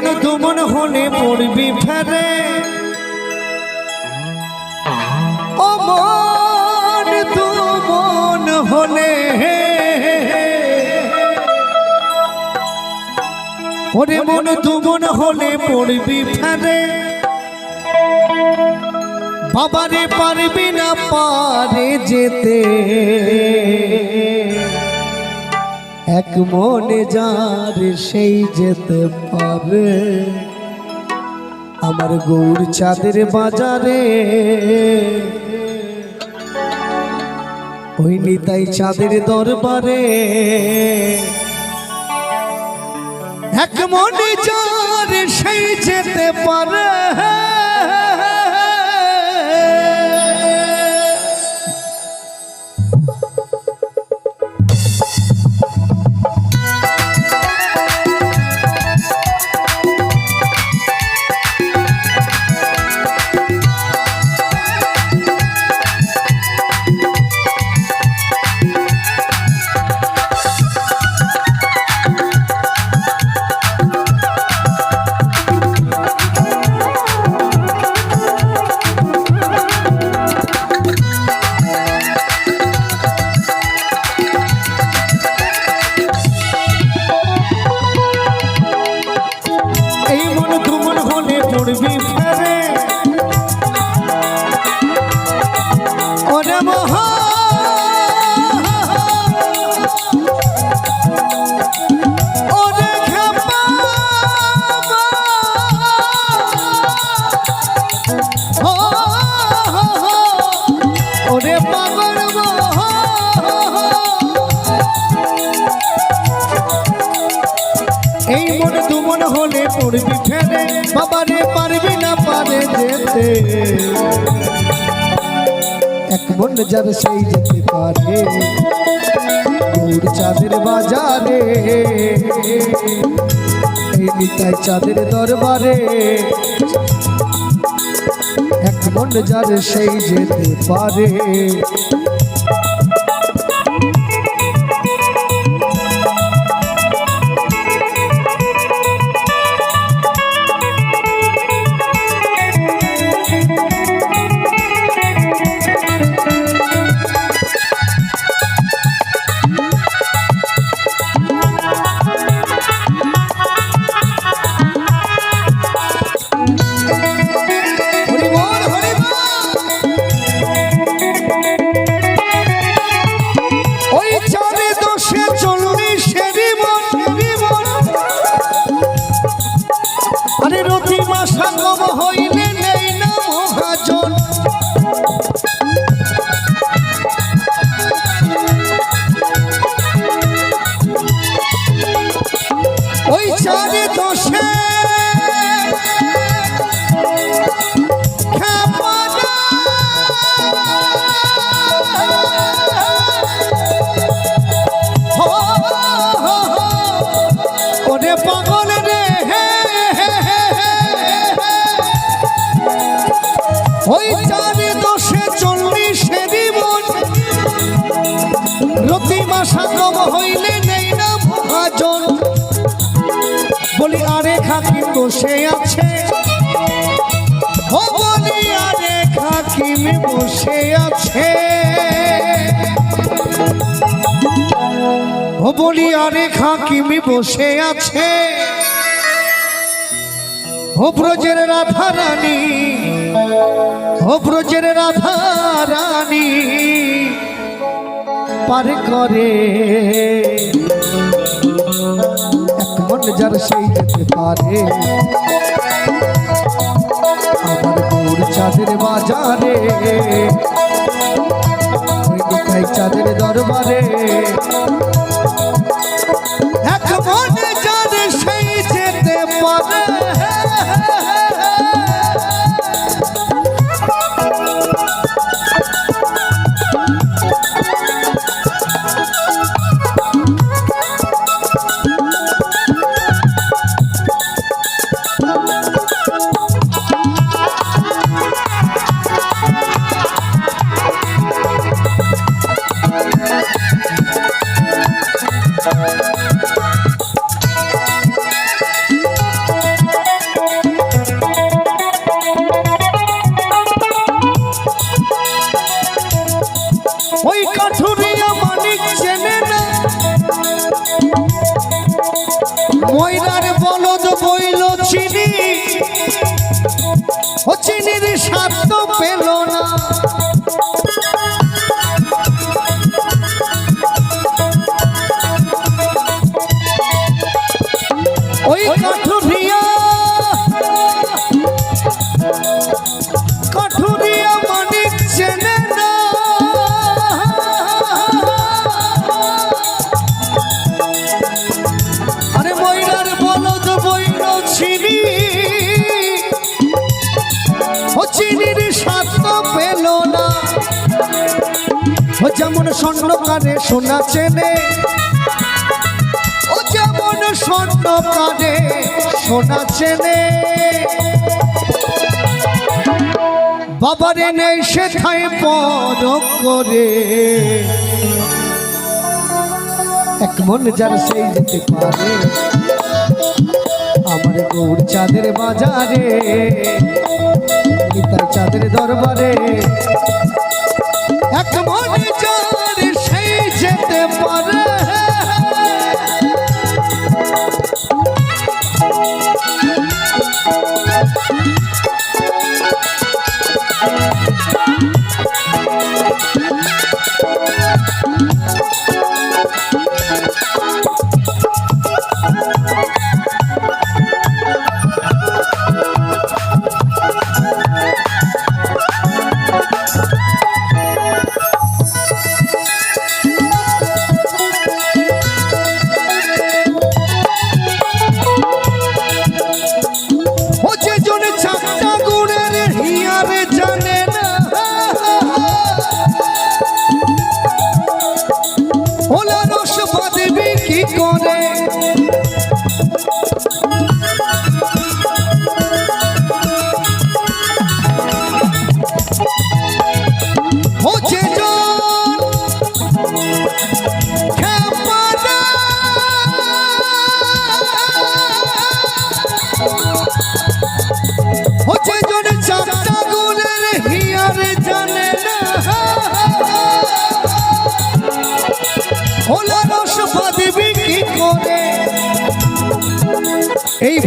এই মন দুমন হলে পড়বি ফেরে। ও মন দুমন হলে ওরে মন দুমন হলে পড়বি ফেরে। বাবারে পারবি না পারে যেতে। এক মনে যার সেই যেতে পারে আমার গৌর চাঁদের বাজারে। ওই নিতাই চাঁদের দরবারে। এক মনে যার সেই যেতে পারে। এই মনে দুমন হলে পড়বি ফেরে বাবারে পারবি না, পারে যেতে। এক মন যার সেই যেতে পারে গৌর চাঁদের বাজারে। এই চাঁদের দরবারে। এক মন যার সেই যেতে পারে কম হইলে না বলি, আরে খাকি বসে আছে। ও বলি, আরে খাকিম বসে আছে। ও বলি, আরে খাকিমি বসে আছে। ও ব্রজের রাধা রানী, ও ব্রজের রাধা রানী, পার করে। এক মন যার সেই যেতে পারে। আমার গৌর চাঁদের বাজারে চাঁদের দরবারে। ময়রার বলদ বইল চিনি। ও চিনির স্বাদ পেল ও যেমন স্বর্ণ কানে সোনা চেনে, ও যেমন স্বর্ণ কানে সোনা চেনে। বাবারে নেই সেথায় পর করে। এক মন যার সেই যেতে পারে, আমার গৌর চাঁদের বাজারে নিতাই চাঁদের দরবারে। এক মন যেতে পারে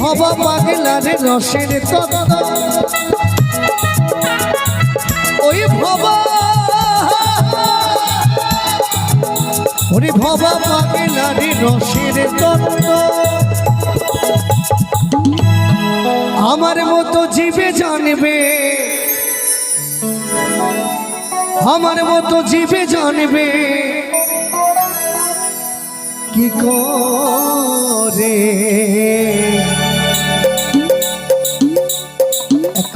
ভবা পাগলার রসের তত্ত্ব। ওই ভবা ওরে ভবা পাগলার রসের তত্ত্ব। আমার মতো জীবে জানবে, আমার মতো জীবে জানবে, কি করে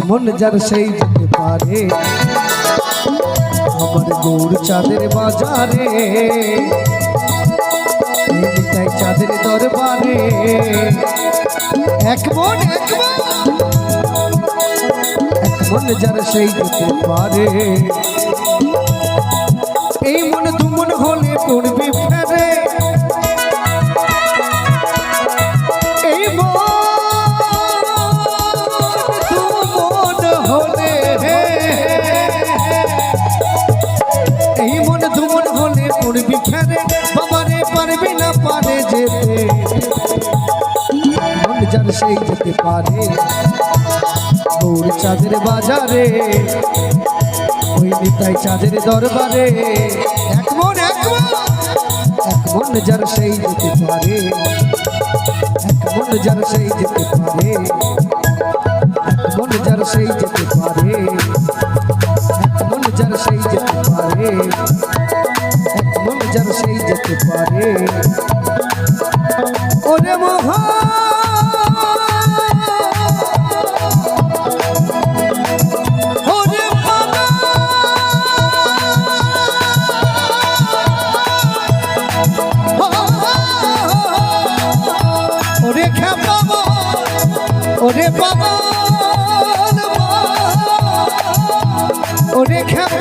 মন যার সেই যেতে পারে। আমার গৌর চাঁদের বাজারে, নিতাই চাঁদের দরবারে। এক মন এক মন এক মন যার সেই যেতে পারে। এই মন দু মন হলে পড়বি সেই যেতে পারে। গৌর চাঁদের বাজারে, ওই নিতাই চাঁদের দরবারে। এক মন এক মন যার সেই যেতে পারে। এক মন যার সেই যেতে পারে। এক মন যার সেই যেতে পারে। এক মন যার সেই যেতে পারে। এক মন যার সেই যেতে পারে। ওরে মহা ওরে খেপা ওরে বাবা ওরে খেপা